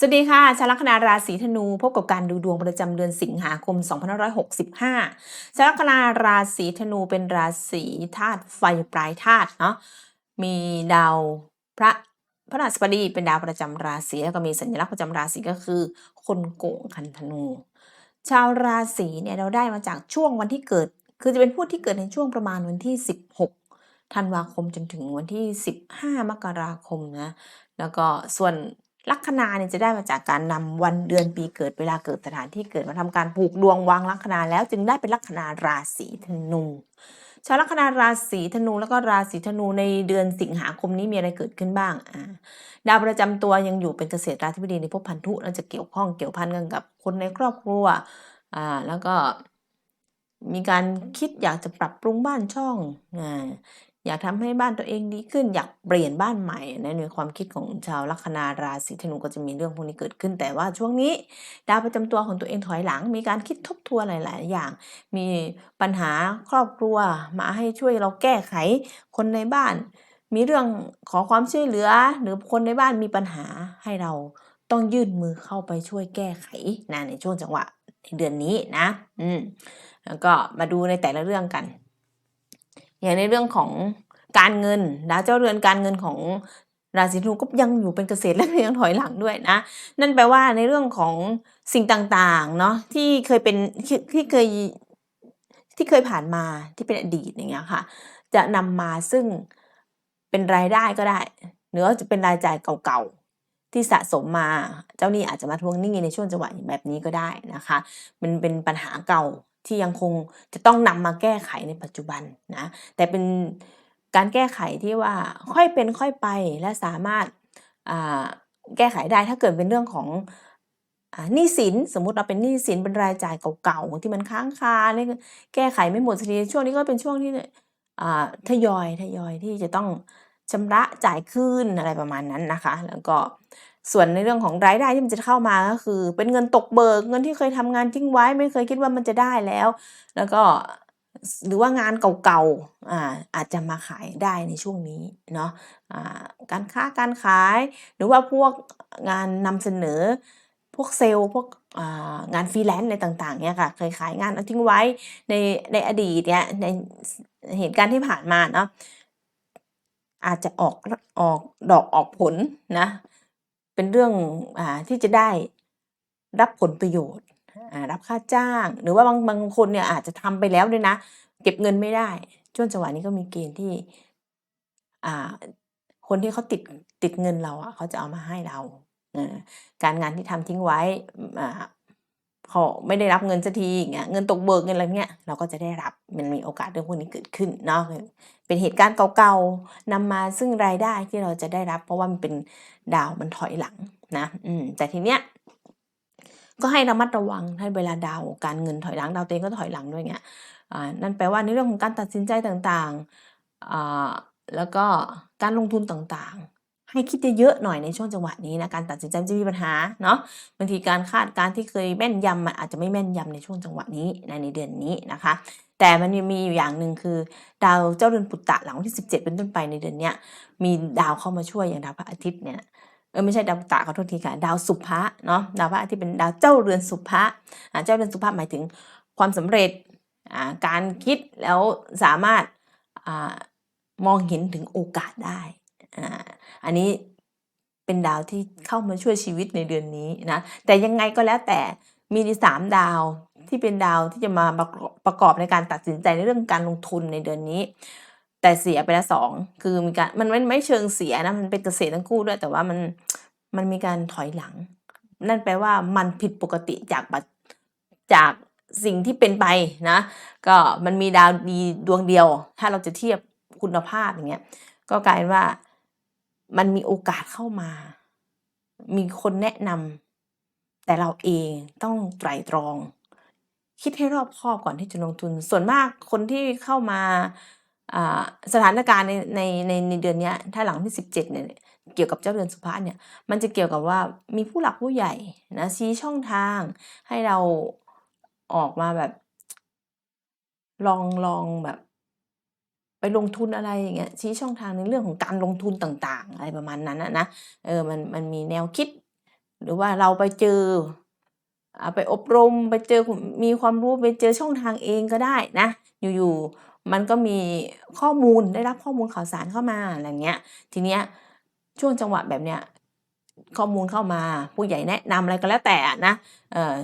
สวัสดีค่ะชาวลัคนาราศีธนูพบกับการดูดวงประจำเดือนสิงหาคม 2565ชาวลัคนาราศีธนูเป็นราศีธาตุไฟปลายธาตุเนาะมีดาวพระพระราชบดีเป็นดาวประจำราศีแล้วก็มีสัญลักษณ์ประจำราศีก็คือ คนโกงคันธนู ชาวราศีเนี่ยเราได้มาจากช่วงวันที่เกิด คือจะเป็นผู้ที่เกิดในช่วงประมาณวันที่ 16ธันวาคมจนถึงวันที่ 15 มกราคมนะแล้วก็ส่วน ลัคนาเนี่ยจะได้มาจากการนำวันเดือนปีเกิดเวลาเกิดสถานที่เกิดมาทำการผูกดวงวางลัคนาแล้วจึงได้เป็นลัคนาราศีธนูชาวลัคนาราศีธนูแล้วก็ราศีธนูในเดือนสิงหาคมนี้มีอะไรเกิดขึ้นบ้างอ่าดาวประจำตัวยังอยู่เป็นเกษตรราธิบดีในภพพันธุแล้วจะเกี่ยวข้องเกี่ยวพันกันกับคนในครอบครัวอ่าแล้วก็มีการคิดอยากจะปรับปรุงบ้านช่อง อยากทำให้บ้านตัวเองดีขึ้น อยากเปลี่ยนบ้านใหม่นะในความคิดของชาวลัคนาราศีธนูก็จะมีเรื่องพวกนี้เกิดขึ้น แต่ว่าช่วงนี้ ดาวประจำตัวของตัวเองถอยหลัง มีการคิดทบทวนหลาย ๆ อย่าง มีปัญหาครอบครัวมาให้ช่วยเราแก้ไขคนในบ้าน มีเรื่องขอความช่วยเหลือ หรือคนในบ้านมีปัญหาให้เราต้องยื่นมือเข้าไปช่วยแก้ไขนะในช่วงจังหวะเดือนนี้นะ อืมแล้วก็มาดูในแต่ละเรื่องกัน อย่างในเรื่องของการเงินดาเจ้าเรือนการเงินของราศีธนูก็ยังอยู่เป็นเกษตรและยังถอยหลังด้วยนะ นั่นแปลว่าในเรื่องของสิ่งต่างๆเนาะที่เคยเป็นที่เคยที่เคยผ่านมาที่เป็นอดีตอย่างเงี้ยค่ะ จะนำมาซึ่งเป็นรายได้ก็ได้ หรือว่าจะเป็นรายจ่ายเก่าๆที่สะสมมา เจ้าหนี้อาจจะมาทวงหนี้ในช่วงจังหวะแบบนี้ก็ได้นะคะ มันเป็นปัญหาเก่า ที่ยังคงจะต้องนำมาแก้ไขในปัจจุบันนะแต่เป็นการแก้ไขที่ว่าค่อยเป็นค่อยไปและสามารถแก้ไขได้ถ้าเกิดเป็นเรื่องของหนี้สินสมมุติเราเป็นหนี้สินเป็นรายจ่ายเก่าๆที่มันค้างคาเนี่ยแก้ไขไม่หมดสักทีช่วงนี้ก็เป็นช่วงที่ทยอยทยอยที่จะต้องชำระจ่ายคืนอะไรประมาณนั้นนะคะ แล้วก็ ส่วนในเรื่องของรายได้ที่มันจะเข้ามาก็คือ เป็นเงินตกเบิกเงินที่เคยทำงานทิ้งไว้ ไม่เคยคิดว่ามันจะได้แล้ว แล้วก็หรือว่างานเก่าๆอาอาจจะมาขายได้ในช่วงนี้เนาะอ่าการค้าการขาย หรือว่าพวกงานนำเสนอ พวกเซลล์พวกงานฟรีแลนซ์อะไรต่างๆเนี่ยค่ะเคยขายงานเอาทิ้งไว้ในในอดีตเนี่ยในเหตุการณ์ที่ผ่านมาเนาะอาจจะออกออกดอกออกผลนะ เป็นเรื่องอที่จะได้รับผลประโยชน์รับค่าจ้าง หรือว่าบางบางคนเนี่ยอาจจะทำไปแล้วด้วยนะ เก็บเงินไม่ได้ช่วงจังหวะนี้ก็มีเกณฑ์ที่คนที่เขาติดติดเงินเราอะเขาจะเอามาให้เรา การงานที่ทำทิ้งไว้ เขาไม่ได้รับเงินสักทีอย่างเงี้ยเงินตกเบิกเงินอะไรเงี้ยเราก็จะได้รับมันมีโอกาสเรื่องพวกนี้เกิดขึ้นเนาะเป็นเหตุการณ์เก่าๆนำมาซึ่งรายได้ที่เราจะได้รับ เพราะว่ามันเป็นดาวมันถอยหลังนะอืมแต่ทีเนี้ยก็ให้ระมัดระวังให้เวลาดาวการเงินถอยหลังดาวเองก็ถอยหลังด้วยเงี้ยอ่านั่นแปลว่าในเรื่องของการตัดสินใจต่างๆอ่าแล้วก็การลงทุนต่างๆ ให้คิดเยอะๆหน่อยในช่วงจังหวะนี้นะการตัดสินใจจะมีปัญหาเนาะบางทีการคาดการที่เคยแม่นยำมันอาจจะไม่แม่นยำในช่วงจังหวะนี้ในเดือนนี้นะคะ แต่มันมีอยู่อย่างหนึ่งคือ ดาวเจ้าเรือนปุตตะหลังวันที่ 17 เป็นต้นไปในเดือนเนี้ยมีดาวเข้ามาช่วยอย่างดาวพระอาทิตย์เนี่ยเออไม่ใช่ดาวปุตตะขอโทษทีค่ะดาวสุภะเนาะดาวพระอาทิตย์เป็นดาวเจ้าเรือนสุภะเจ้าเรือนสุภะหมายถึงความสำเร็จการคิดแล้วสามารถอมองเห็นถึงโอกาสได้ อันนี้เป็นดาวที่เข้ามาช่วยชีวิตในเดือนนี้นะแต่ยังไงก็แล้วแต่มีสามดาวที่เป็นดาวที่จะมาประกอบในการตัดสินใจในเรื่องการลงทุนในเดือนนี้ แต่เสียไปล้วสองคือมีการมันไม่ไม่เชิงเสียนะมันเป็นเกษตรทั้งคู่ด้วยแต่ว่ามันมันมีการถอยหลัง นั่นแปลว่ามันผิดปกติจากจากสิ่งที่เป็นไปนะ ก็มันมีดาวดีดวงเดียว ถ้าเราจะเทียบคุณภาพอย่างเงี้ยก็กลายว่า มันมีโอกาสเข้ามา มีคนแนะนำแต่เราเองต้องไตร่ตรอง คิดให้รอบคอบก่อนที่จะลงทุน ส่วนมากคนที่เข้ามาสถานการณ์ในในในในเดือนนี้ถ้าหลังที่ 17เนี่ยเกี่ยวกับเจ้าเรือนสุภาษเนี่ยมันจะเกี่ยวกับว่ามีผู้หลักผู้ใหญ่นะชี้ช่องทางให้เราออกมาแบบ ลองลองแบบ ไปลงทุนอะไรอย่างเงี้ยชี้ช่องทางในเรื่องของการลงทุนต่างๆ อะไรประมาณนั้นนะเออมันมันมีแนวคิด หรือว่าเราไปเจอไปอบรมไปเจอมีความรู้ไปเจอช่องทางเองก็ได้นะอยู่ๆมันก็มีข้อมูลได้รับข้อมูลข่าวสารเข้ามาอะไรเงี้ยทีเนี้ยช่วงจังหวะแบบเนี้ยข้อมูลเข้ามาผู้ใหญ่แนะนำอะไรก็แล้วแต่นะเออ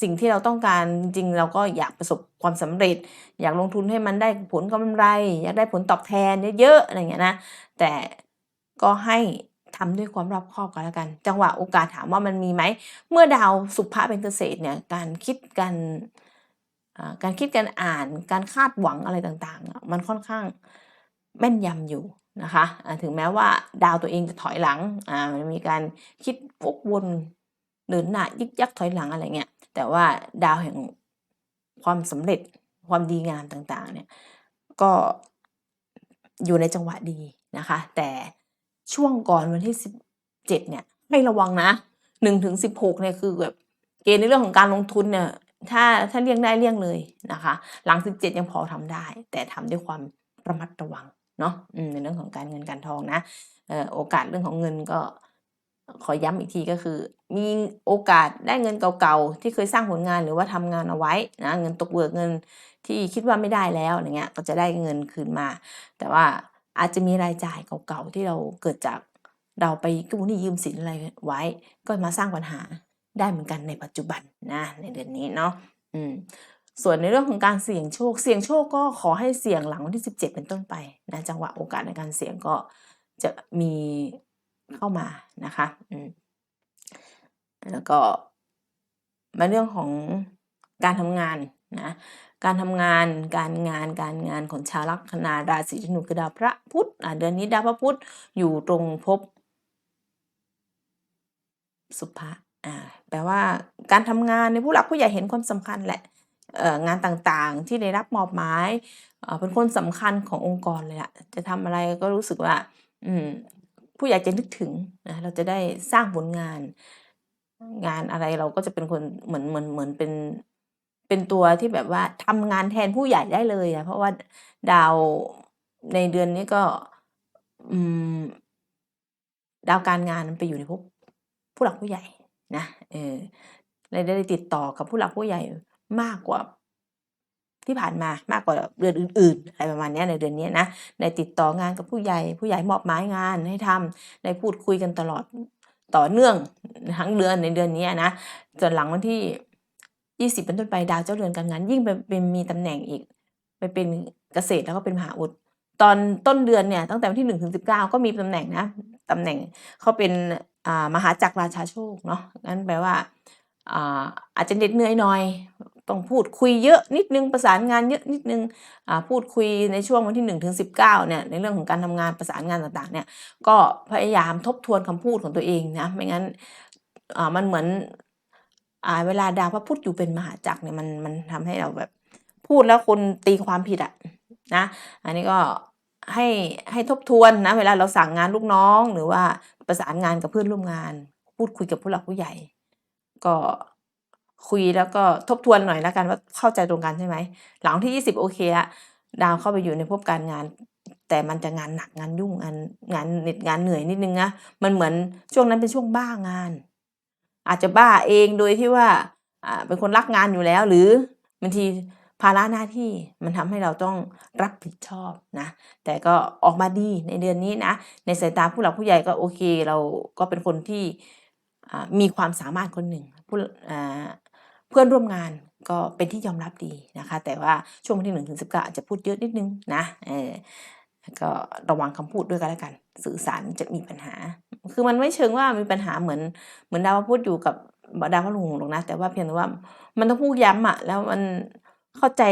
สิ่งที่เราต้องการจริงเราก็อยากประสบความสำเร็จ อยากลงทุนให้มันได้ผลกำไร อยากได้ผลตอบแทนเยอะๆอะไรเงี้ยนะแต่ก็ให้ทำด้วยความรอบคอบกันแล้วกัน จังหวะโอกาสถามว่ามันมีไหม เมื่อดาวสุภะเป็นเกษตรเนี่ยการคิดการอ่าการคิดการอ่านการคาดหวังอะไรต่างๆ มันค่อนข้างแม่นยำอยู่นะคะถึงแม้ว่าดาวตัวเองจะถอยหลังอ่ามันมีการคิดวกวนเดินหน้ายึกยักถอยหลังอะไรเงี้ย แต่ว่าดาวแห่งความสำเร็จความดีงามต่างๆเนี่ยก็อยู่ในจังหวะดีนะคะ แต่ช่วงก่อนวันที่สิบเจ็ดเนี่ยให้ระวังนะหนึ่งถึงสิบหกเนี่ยคือแบบเกณฑ์ในเรื่องของการลงทุนเนี่ยถ้าถ้าเลี่ยงได้เลี่ยงเลยนะคะ หลังสิบเจ็ดยังพอทำได้ แต่ทำด้วยความระมัดระวังเนาะในเรื่องของการเงินการทองนะออโอกาสเรื่องของเงินก็ ขอย้ำอีกทีก็คือ มีโอกาสได้เงินเก่าๆ ที่เคยสร้างผลงานหรือว่าทำงานเอาไว้นะเงินตกเบิกเงินที่คิดว่าไม่ได้แล้วอย่างเงี้ยก็จะได้เงินคืนมา แต่ว่าอาจจะมีรายจ่ายเก่าๆ ที่เราเกิดจากเราไปกู้หนี้ยืมสินอะไรไว้ ก็มาสร้างปัญหาได้เหมือนกันในปัจจุบันนะในเดือนนี้เนาะอืมส่วนในเรื่องของการเสี่ยงโชค เสี่ยงโชคก็ขอให้เสี่ยงหลังวันที่ 17 เป็นต้นไปนะจังหวะโอกาสในการเสี่ยงก็จะมี เข้ามานะคะอืมแล้วก็มาเรื่องของการทำงานนะการทำงานการงานการงานของชาวลัคนาราศีธนูคือดาวพระพุธเดือนนี้ดาวพระพุธอยู่ตรงภพสุภะอ่าแปลว่าการทำงานในผู้หลักผู้ใหญ่เห็นความสำคัญแหละเอ่องานต่างๆที่ได้รับมอบหมายเอ่อเป็นคนสำคัญขององค์กรเลยอะจะทำอะไรก็รู้สึกว่าอืม ผู้ใหญ่จะนึกถึงนะเราจะได้สร้างผลงาน งานอะไรเราก็จะเป็นคนเหมือนเหมือนเหมือนเป็นเป็นตัวที่แบบว่าทำงานแทนผู้ใหญ่ได้เลยอะเพราะว่าดาวในเดือนนี้ก็อืมดาวการงานมันไปอยู่ในภพผู้หลักผู้ใหญ่นะเออเลยได้ติดต่อกับผู้หลักผู้ใหญ่มากกว่า ที่ผ่านมามากกว่าเดือนอื่นๆอะไรประมาณนี้ในเดือนนี้นะได้ติดต่องานกับผู้ใหญ่ผู้ใหญ่มอบหมายงานให้ทำได้พูดคุยกันตลอดต่อเนื่องทั้งเดือนในเดือนนี้นะส่วนหลังวันที่ 20 เป็นต้นไปดาวเจ้าเรือนการงาน ยิ่งไปเป็นมีตำแหน่งอีกไปเป็นเกษตรแล้วก็เป็นมหาอุดตอนต้นเดือนเนี่ยตั้งแต่วันที่1ถึง19 ก็มีตำแหน่งนะตำแหน่งเขาเป็นมหาจักรราชาโชคเนาะงั้นแปลว่าอ่าอาจจะเหน็ดเหนื่อยหน่อย ต้องพูดคุยเยอะนิดนึงประสานงานเยอะนิดนึงพูดคุยในช่วงวันที่1ถึง19เนี่ยในเรื่องของการทำงานประสานงานต่างๆเนี่ยก็พยายามทบทวนคำพูดของตัวเองนะไม่งั้นมันเหมือนอเวลาดาวพระพุธอยู่เป็นมหาจักรเนี่ยมันมันทำให้เราแบบพูดแล้วคนตีความผิดอะนะอันนี้ก็ให้ให้ทบทวนนะเวลาเราสั่งงานลูกน้องหรือว่าประสานงานกับเพื่อนร่วมงาน พูดคุยกับผู้หลักผู้ใหญ่ ก็ คุยแล้วก็ทบทวนหน่อยแล้วกันว่าเข้าใจตรงกันใช่ไหม หลังที่ 20 โอเคละดาวเข้าไปอยู่ในภพการงาน แต่มันจะงานหนักงานยุ่งงานงานเหน็ดงานเหนื่อยนิดนึงนะมันเหมือนช่วงนั้นเป็นช่วงบ้างาน อาจจะบ้าเองโดยที่ว่าเป็นคนรักงานอยู่แล้ว หรือบางทีภาระหน้าที่มันทำให้เราต้องรับผิดชอบนะ แต่ก็ออกมาดีในเดือนนี้นะ ในสายตาผู้หลักผู้ใหญ่ก็โอเค เราก็เป็นคนที่มีความสามารถคนหนึ่งผู้ เพื่อนร่วมงานก็เป็นที่ยอมรับดีนะคะ แต่ว่าช่วงวันที่หนึ่งถึงสิบเก้าอาจจะพูดเยอะนิดนึงนะเออก็ระวังคำพูดด้วยกันแล้วกัน สื่อสารจะมีปัญหา คือมันไม่เชิงว่ามีปัญหาเหมือน เหมือนดาวพูดอยู่กับดาวพระราหูหรอกนะ แต่ว่าเพียงแต่ว่ามันต้องพูดย้ำอะแล้วมันเข้าใจ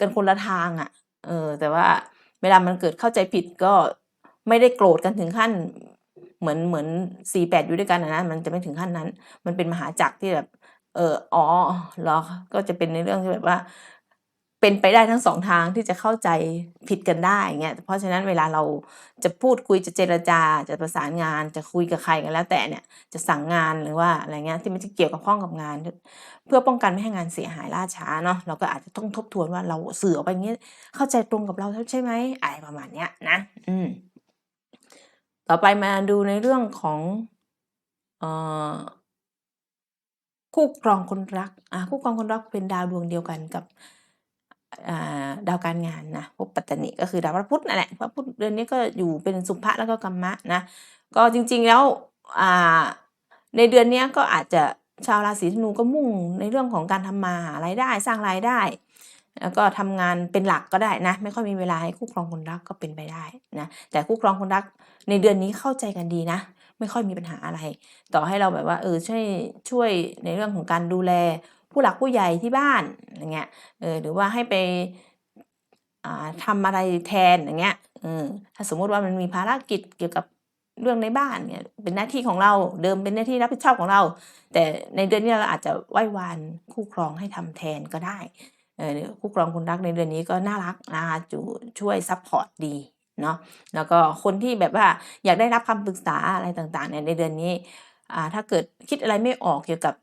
กันคนละทางอะเออ แต่ว่าเวลามันเกิดเข้าใจผิดก็ไม่ได้โกรธกันถึงขั้น เหมือนเหมือนสี่แปดอยู่ด้วยกันนะมันจะไม่ถึงขั้นนั้น มันเป็นมหาจักรที่แบบ เอออ๋อเหรอก็จะเป็นในเรื่องที่แบบว่า เป็นไปได้ทั้งสองทางที่จะเข้าใจผิดกันได้เงี้ยเพราะฉะนั้นเวลาเราจะพูดคุยจะเจรจาจะประสานงานจะคุยกับใครกันแล้ว แต่เนี่ยจะสั่งงานหรือว่าอะไรเงี้ยที่มันจะเกี่ยวกับข้องกับงาน เพื่อป้องกันไม่ให้งานเสียหายล่าช้าเนาะเราก็อาจจะต้องทบทวนว่าเราสื่อไปเงี้ยเข้าใจตรงกับเราใช่ไหมอะไรประมาณเนี้ยนะ อืมต่อไปมาดูในเรื่องของเอ่อ คู่ครองคนรักอ่าคู่ครองคนรักเป็นดาวดวงเดียวกันกับอ่าดาวการงานนะพวกปัตตานีก็คือดาวพระพุธนั่นแหละพระพุธเดือนนี้ก็อยู่เป็นสุภะแล้วก็กัมมะนะก็จริงๆแล้วอ่าในเดือนนี้ก็อาจจะชาวราศีธนูก็มุ่งในเรื่องของการทำมาหารายได้สร้างรายได้ แล้วก็ทำงานเป็นหลักก็ได้นะ ไม่ค่อยมีเวลาให้คู่ครองคนรักก็เป็นไปได้นะแต่คู่ครองคนรักในเดือนนี้เข้าใจกันดีนะ ไม่ค่อยมีปัญหาอะไร ต่อให้เราแบบว่าเออช่วยช่วยในเรื่องของการดูแลผู้หลักผู้ใหญ่ที่บ้านอย่างเงี้ยเออหรือว่าให้ไปอ่าทำอะไรแทนอย่างเงี้ยเออถ้าสมมุติว่ามันมีภารกิจเกี่ยวกับเรื่องในบ้านเนี่ยเป็นหน้าที่ของเราเดิมเป็นหน้าที่รับผิดชอบของเรา แต่ในเดือนนี้เราอาจจะไหว้วานคู่ครองให้ทำแทนก็ได้คู่ครองคนรักในเดือนนี้ก็น่ารักนะคะจูช่วยซัพพอร์ตดี เนาะแล้วก็คนที่แบบว่าอยากได้รับคำปรึกษาอะไรต่างๆเนี่ยในเดือนนี้อ่าถ้าเกิดคิดอะไรไม่ออกเกี่ยวกับ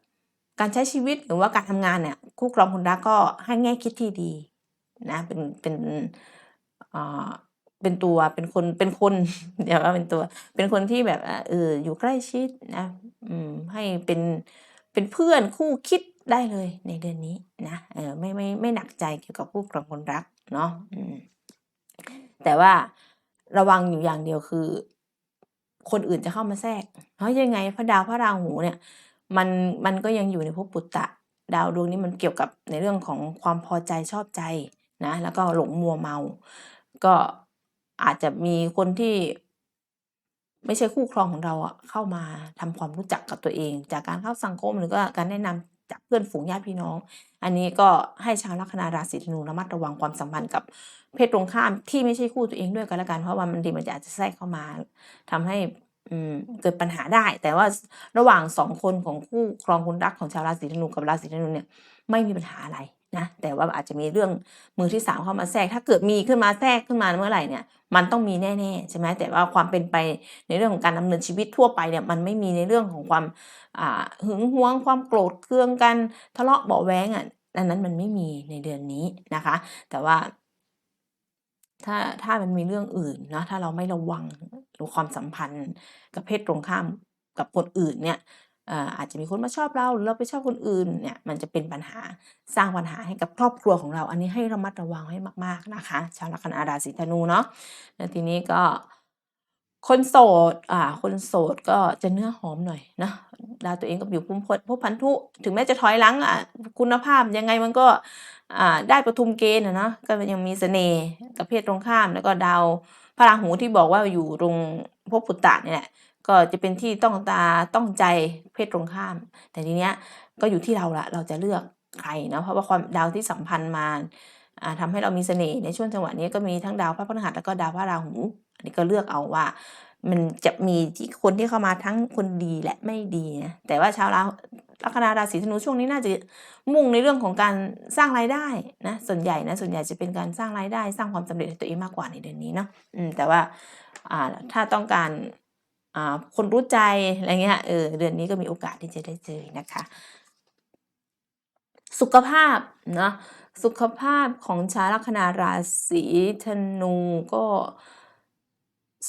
การใช้ชีวิตหรือว่าการทำงานเนี่ยคู่ครองคนรักก็ให้แง่คิดที่ดีนะเป็นเป็นอ่าเป็นตัวเป็นคนเป็นคนเดี๋ยวว่าเป็นตัว เป็นคนที่แบบเอออยู่ใกล้ชิดนะอืมให้เป็นเป็นเพื่อนคู่คิดได้เลยในเดือนนี้นะเออไม่ไม่ไม่หนักใจเกี่ยวกับคู่ครองคนรักเนาะแต่ว่า ระวังอยู่อย่างเดียวคือ คนอื่นจะเข้ามาแทรก เพราะยังไงพระดาวพระราหูเนี่ย มันมันก็ยังอยู่ในภพปุตตะ ดาวดวงนี้มันเกี่ยวกับในเรื่องของความพอใจชอบใจนะ แล้วก็หลงมัวเมา ก็อาจจะมีคนที่ไม่ใช่คู่ครองของเราอะเข้ามาทำความรู้จักกับตัวเอง จากการเข้าสังคมหรือก็การแนะนำ จากเพื่อนฝูงญาติพี่น้อง อันนี้ก็ให้ชาวลัคนาราศีธนูระมัดระวังความสัมพันธ์กับเพศตรงข้ามที่ไม่ใช่คู่ตัวเองด้วยกันละกัน เพราะว่ามันดีมันจะอาจจะแทรกเข้ามาทำให้อืมเกิดปัญหาได้ แต่ว่าระหว่างสองคนของคู่ครองคนรักของชาวราศีธนูกับราศีธนูเนี่ยไม่มีปัญหาอะไรนะแต่ว่าอาจจะมีเรื่องมือที่สามเข้ามาแทรก ถ้าเกิดมีขึ้นมาแทรกขึ้นมาเมื่อไหร่เนี่ย มันต้องมีแน่ๆใช่ไหมแต่ว่าความเป็นไปในเรื่องของการดำเนินชีวิตทั่วไปเนี่ยมันไม่มีในเรื่องของความหึงหวงความโกรธเคืองกันทะเลาะเบาแว้งอะดังนั้นมันไม่มีในเดือนนี้นะคะ แต่ว่าถ้าถ้ามันมีเรื่องอื่นนะถ้าเราไม่ระวังหรือความสัมพันธ์กับเพศตรงข้ามกับคนอื่นเนี่ย อาจจะมีคนมาชอบเราหรือเราไปชอบคนอื่นเนี่ยมันจะเป็นปัญหาสร้างปัญหาให้กับครอบครัวของเรา อันนี้ให้ระมัดระวังให้มากๆนะคะ ชาวลัคนาราศีธนูเนาะแล้วทีนี้ก็คนโสดอ่าคนโสดก็จะเนื้อหอมหน่อยนะดาวตัวเองก็อยู่ภพพภพพันธุถึงแม้จะถอยหลังอะคุณภาพยังไงมันก็อ่าได้ประทุมเกณฑ์อะเนาะก็ยังมีเสน่ห์กับเพศตรงข้ามแล้วก็ดาวพระราหูที่บอกว่าอยู่ตรงภพปุตตะเนี่ยแหละ ก็จะเป็นที่ต้องตาต้องใจเพศตรงข้าม แต่ทีเนี้ยก็อยู่ที่เราละเราจะเลือกใครเนาะเพราะว่าความดาวที่สัมพันธ์มาอ่าทำให้เรามีเสน่ห์ในช่วงจังหวะนี้ก็มีทั้งดาวพระพฤหัสแล้วก็ดาวพระราหูอันนี้ก็เลือกเอาว่า มันจะมีที่คนที่เข้ามาทั้งคนดีและไม่ดีนะแต่ว่าชาวราลัคนาราศีธนูช่วงนี้น่าจะมุ่งในเรื่องของการสร้างรายได้นะส่วนใหญ่นะส่วนใหญ่จะเป็นการสร้างรายได้ สร้างความสำเร็จให้ตัวเองมากกว่าในเดือนนี้เนาะแต่ว่าถ้าต้องการ คนรู้ใจอะไรเงี้ยเออเดือนนี้ก็มีโอกาสที่จะได้เจอนะคะ สุขภาพเนาะสุขภาพของชาวลัคนาราศีธนูก็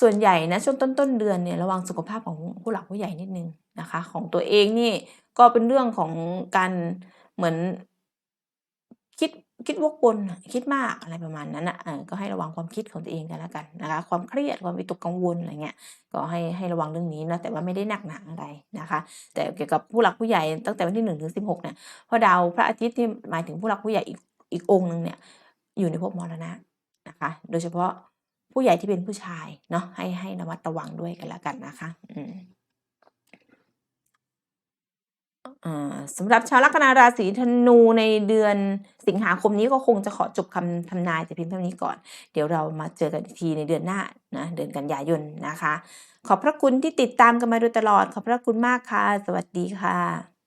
ส่วนใหญ่นะช่วงต้นต้นเดือนเนี่ยระวังสุขภาพของผู้หลักผู้ใหญ่นิดนึงนะคะ ของตัวเองนี่ก็เป็นเรื่องของการเหมือนคิด คิดวกวนคิดมากอะไรประมาณนั้นอะก็ให้ระวังความคิดของตัวเองกันแล้วกันนะคะความเครียดความวิตกกังวลอะไรเงี้ยก็ให้ให้ระวังเรื่องนี้นะแต่ว่าไม่ได้หนักหนาอะไรนะคะ แต่เกี่ยวกับผู้หลักผู้ใหญ่ตั้งแต่วันที่หนึ่งถึงสิบหกเนี่ยเพราะดาวพระอาทิตย์ที่หมายถึงผู้หลักผู้ใหญ่อีกอีกองค์หนึ่งเนี่ยอยู่ในภพมรณะนะคะ โดยเฉพาะผู้ใหญ่ที่เป็นผู้ชายเนาะให้ให้ระมัดระวังด้วยกันแล้วกันนะคะ อืม อ่า สำหรับชาวลัคนาราศีธนูในเดือนสิงหาคมนี้ก็คงจะขอจบคำทำนายแต่เพียงเท่านี้ก่อน เดี๋ยวเรามาเจอกันอีกทีในเดือนหน้านะเดือนกันยายนนะคะ ขอบพระคุณที่ติดตามกันมาโดยตลอด ขอบพระคุณมากค่ะ สวัสดีค่ะ